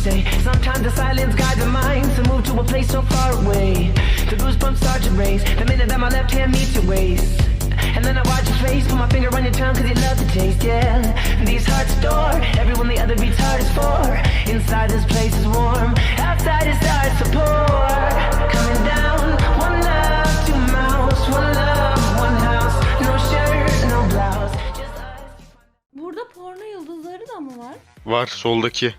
say. Sometimes the silence guides the mind to move to a place so far away. The goosebumps start to raise the minute that my left hand meets your waist. And then I watch your face, put my finger on your tongue cause you love the taste, yeah. These hearts adore everyone the other beats heart is for. Inside this place is warm, var? Soldaki.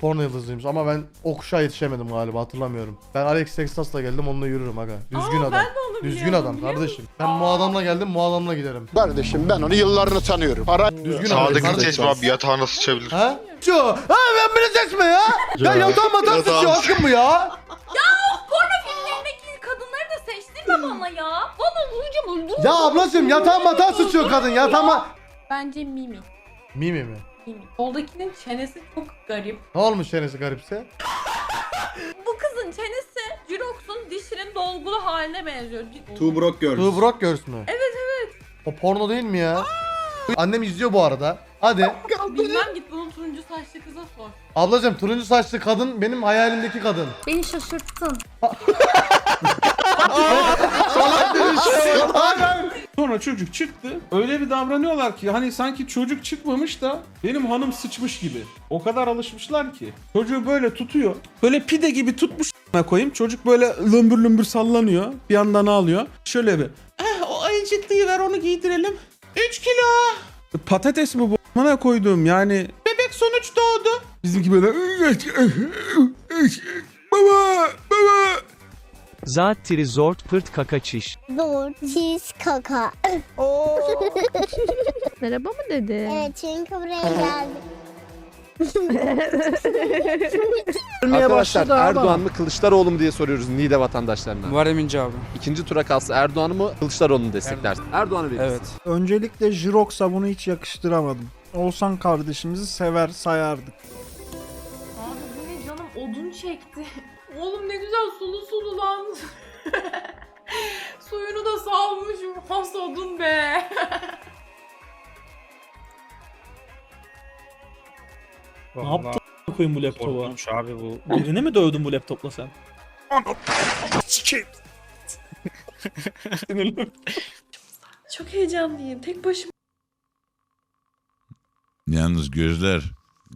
Porno yıldızıymış ama ben o kuşağa yetişemedim galiba hatırlamıyorum. Ben Alex Texas'la geldim onunla yürürüm aga. Düzgün Aa, adam. ben de onu Düzgün biliyorum, adam biliyor kardeşim. Ben bu adamla geldim bu adamla giderim. Kardeşim ben onu yıllarını tanıyorum. Para Düzgün adam Sağdaki kardeşim. seçme abi yatağına sıçabilir. Ha? Şu. Ha ben beni seçme ya. ya yatağım matan sıçıyor aşkım bu ya. Porno filmlerindeki kadınları da seçtirme bana ya. Bana uyucum öldü. Ya ablacığım yatağım matan sıçıyor kadın yatağıma. Bence Mimi. Mimi mi? Mimi. Soldakinin çenesi çok garip. Ne olmuş çenesi garipse? Bu kızın çenesi Jirox'un dişinin dolgulu haline benziyor. Two Broke Girls. Two Brock Girls mü? Evet evet. O porno değil mi ya? Annem izliyor bu arada. Hadi. Bilmem git bunun turuncu saçlı kıza sor. Ablacığım turuncu saçlı kadın benim hayalimdeki kadın. Beni şaşırttın. Sonra çocuk çıktı. Öyle bir davranıyorlar ki hani sanki çocuk çıkmamış da benim hanım sıçmış gibi. O kadar alışmışlar ki. Çocuğu böyle tutuyor. Böyle pide gibi tutmuş koyayım. Çocuk böyle lömbür lömbür sallanıyor. Bir yandan ağlıyor. Şöyle bir. Eh o ayıcıklıyı ver onu giydirelim. 3 kilo. Patates mi bu a**ına koyduğum yani. Bebek sonuç doğdu. Bizimki böyle. Baba baba. Zat trizort pırt kaka çiş. Dur, çiz kaka. Merhaba mı dedi? evet çünkü buraya geldik. Arkadaşlar Erdoğan mı Kılıçdaroğlu mu diye soruyoruz Niğde vatandaşlarına. Muharrem İnce abi. İkinci tura kalsa Erdoğan mı Kılıçdaroğlu mu desteklersin? Erdoğan'ı verirsin. Evet. Öncelikle Jirox'a bunu hiç yakıştıramadım. Olsan kardeşimizi sever sayardık. Abi bu ne canım odun çekti. Oğlum ne güzel sulu sulu lan. Suyunu da salmışım. Has odun be. Ne yaptın koyayım bu laptopa? abi bu. Birini mi dövdün bu laptopla sen? Çok heyecanlıyım. Tek başıma. Yalnız gözler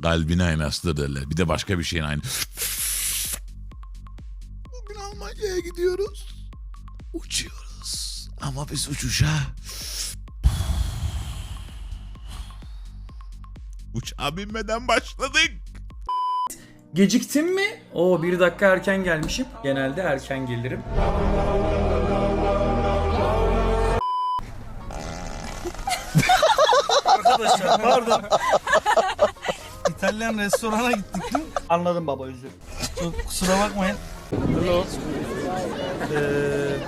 kalbin aynası derler. Bir de başka bir şeyin aynı. Gidiyoruz. Uçuyoruz. Ama biz uçuşa... Uçağa binmeden başladık. Geciktin mi? Oo bir dakika erken gelmişim. Genelde erken gelirim. Arkadaşlar pardon. İtalyan restorana gittik değil mi? Anladım baba özür. Çok kusura bakmayın. Hello. Eee...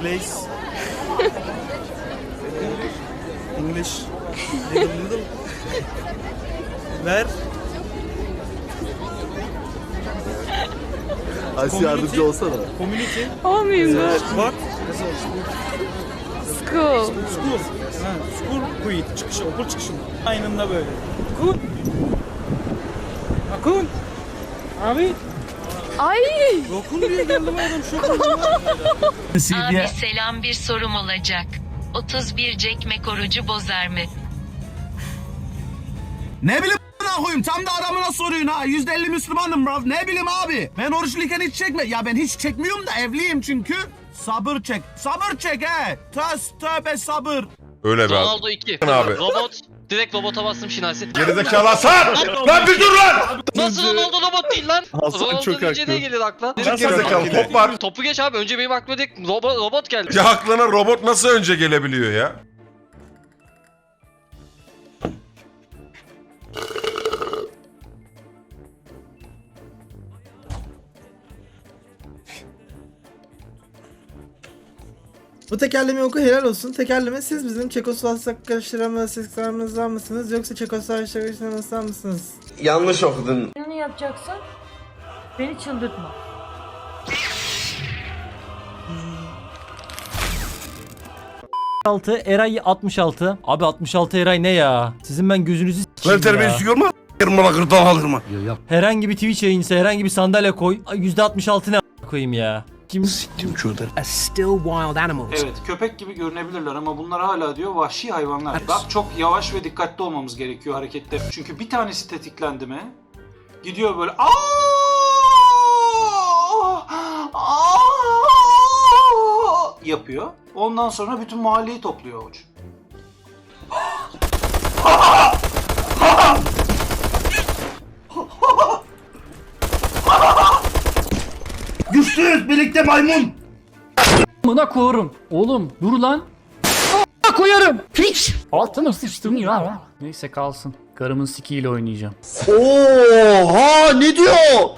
Place. English. Little little. Ver. Ayşe yardımcı olsana. Community. Olmayayım What? School. School. Ha, school quit çıkışı, okul çıkışı mı? Aynında böyle. Akun. Akun. Abi. Ay. Dokun diye geldim adam şok oldum. Abi selam bir sorum olacak. 31 cekmek orucu bozar mı? Ne bileyim a**ına koyayım tam da adamına soruyorsun ha. %50 Müslümanım bro. Ne bileyim abi. Ben oruçluyken hiç çekme. Ya ben hiç çekmiyorum da evliyim çünkü. Sabır çek. Sabır çek he. Töz tövbe sabır. Öyle be abi. Ronaldo 2. Abi. Robot. Direkt robota bastım Şinasi. Gerizekalı Hasan! Lan bir dur lan! Nasıl Ronaldo robot değil lan? Hasan Ronaldo çok deyince haklı. ne gelir akla? Gerizekalı top var. Topu geç abi. Önce benim aklıma direkt robot, robot geldi. Ya aklına robot nasıl önce gelebiliyor ya? Bu tekerleme oku helal olsun. Tekerleme siz bizim Çekoslovakyaşlarımızdan mısınız yoksa Çekoslovakyaşlarımızdan mısınız? Yanlış okudun. Ne yapacaksın? Beni çıldırtma. 66 Eray 66. Abi 66 Eray ne ya? Sizin ben gözünüzü s**eyim ya. görme. Kırmala kırdan alırma. Herhangi bir Twitch yayınsa herhangi bir sandalye koy. Ay, %66 ne a- koyayım ya. Kim Evet köpek gibi görünebilirler ama bunlar hala diyor vahşi hayvanlar. Bak çok yavaş ve dikkatli olmamız gerekiyor harekette. Çünkü bir tanesi tetiklendi mi gidiyor böyle "Aa! Aa!" yapıyor. Ondan sonra bütün mahalleyi topluyor avuç. Birlikte maymun. Buna koyarım. Oğlum dur lan. koyarım. Piç. Altına sıçtım ya. Neyse kalsın. Karımın sikiyle oynayacağım. Oha ne diyor?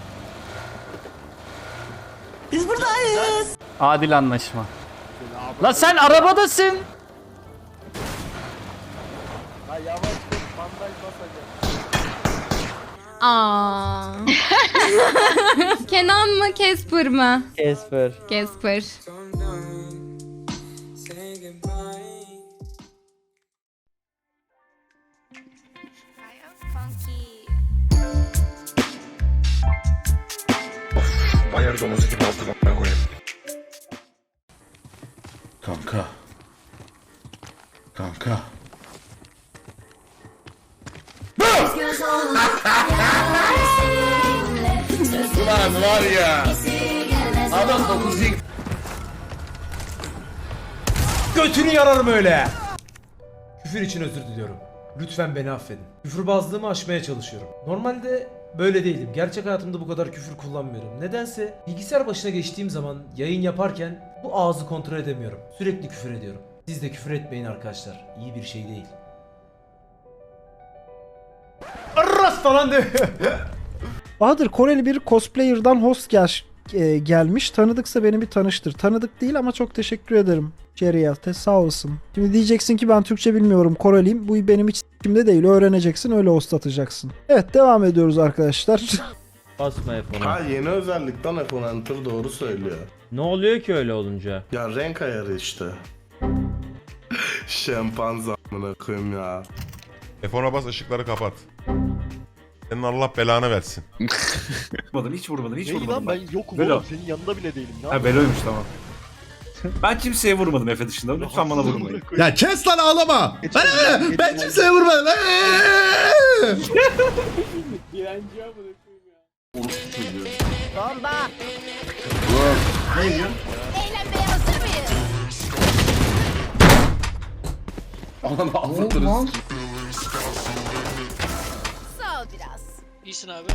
Adil anlaşma. La sen arabadasın. Aa. Kenan mı Casper mı? Esper. Casper. Kanka. 9 Götünü yararım öyle. Küfür için özür diliyorum. Lütfen beni affedin. Küfürbazlığımı aşmaya çalışıyorum. Normalde böyle değilim. Gerçek hayatımda bu kadar küfür kullanmıyorum. Nedense bilgisayar başına geçtiğim zaman yayın yaparken bu ağzı kontrol edemiyorum. Sürekli küfür ediyorum. Siz de küfür etmeyin arkadaşlar. İyi bir şey değil. Arras falan de. Bahadır Koreli bir cosplayer'dan host gel e, gelmiş. Tanıdıksa beni bir tanıştır. Tanıdık değil ama çok teşekkür ederim. Ceriyate sağ olsun. Şimdi diyeceksin ki ben Türkçe bilmiyorum Koreliyim. Bu benim hiç kimde değil. Öğreneceksin öyle host atacaksın. Evet devam ediyoruz arkadaşlar. Basma F10'a. Ha yeni özellikten iPhone Enter doğru söylüyor. Ne oluyor ki öyle olunca? Ya renk ayarı işte. Şempanze amına koyayım ya. F10'a bas ışıkları kapat. Senin Allah belanı versin. Vurmadın hiç vurmadın hiç Neyi lan ben yokum Velo. oğlum senin yanında bile değilim. Ne Ha Belo'ymuş tamam. Ben kimseye vurmadım Efe dışında. Lütfen bana vurmayın. Ya kes lan ağlama. Ben, ben kimseye vurmadım. Eğlenmeye hazır mıyız? Sağ ol biraz. İyisin abi.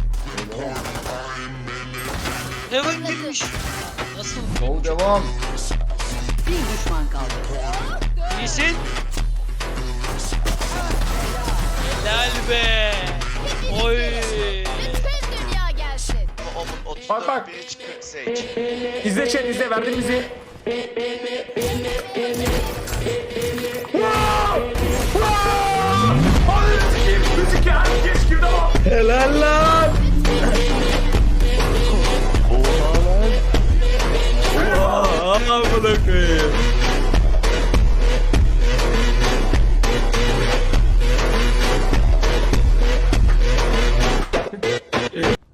Heaven girmiş. Nasıl? Yol devam. Bir düşman kaldı. İyisin. Helal be. Oy. Bütün dünya gelsin. Bak bak. İzle chat izle verdin bizi. Helal lan. Oha lan.